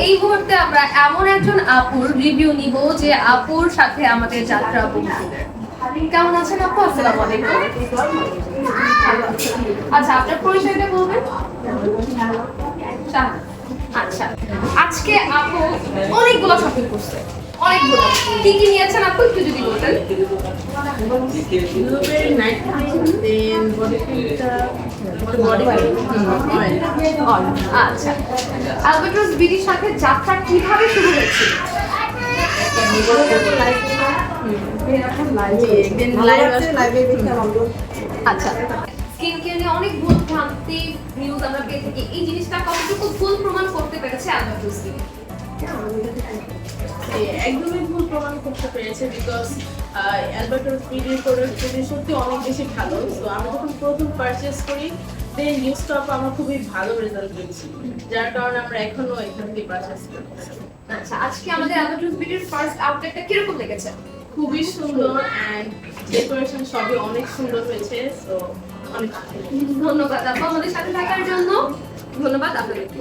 এই মুহূর্তে আমরা এমন একজন আপুর রিভিউ নিব যে আপুর সাথে আমাদের যাত্রা বন্ধু কেমন আছেন আপু? আসসালামু আচ্ছা আপনার পরিচয়টা বলবেন? আচ্ছা আজকে আপু অনেকগুলো শপিং করছে। অনেকগুলো কি কি নিয়েছেন আপু একটু যদি বলতেন? Blueberry night cream, then body filter, body oil. আচ্ছা। আচ্ছা অনেক ভুল ভ্রান্তি নিউজ আমরা পেয়ে থাকি। এই জিনিসটা কতটুকু ভুল প্রমাণ করতে পেরেছে অ্যালবাট্রস বিডি? একদমই ভুল প্রমাণ করতে পেরেছে বিকজ অ্যালবার্টো স্পিডের প্রোডাক্টগুলি সত্যি অনেক বেশি ভালো। তো আমি যখন প্রথম পারচেস করি দেন ইউজ আমার খুবই ভালো রেজাল্ট পেয়েছি যার কারণে আমরা এখনও এখান থেকে পারচেস করতেছি। আচ্ছা আজকে আমাদের অ্যালবাট্রস বিডির ফার্স্ট আউটলেটটা কীরকম লেগেছে? খুবই সুন্দর অ্যান্ড ডেকোরেশন সবই অনেক সুন্দর হয়েছে তো অনেক ধন্যবাদ আপু আমাদের সাথে থাকার জন্য। ধন্যবাদ আপনাদেরকে।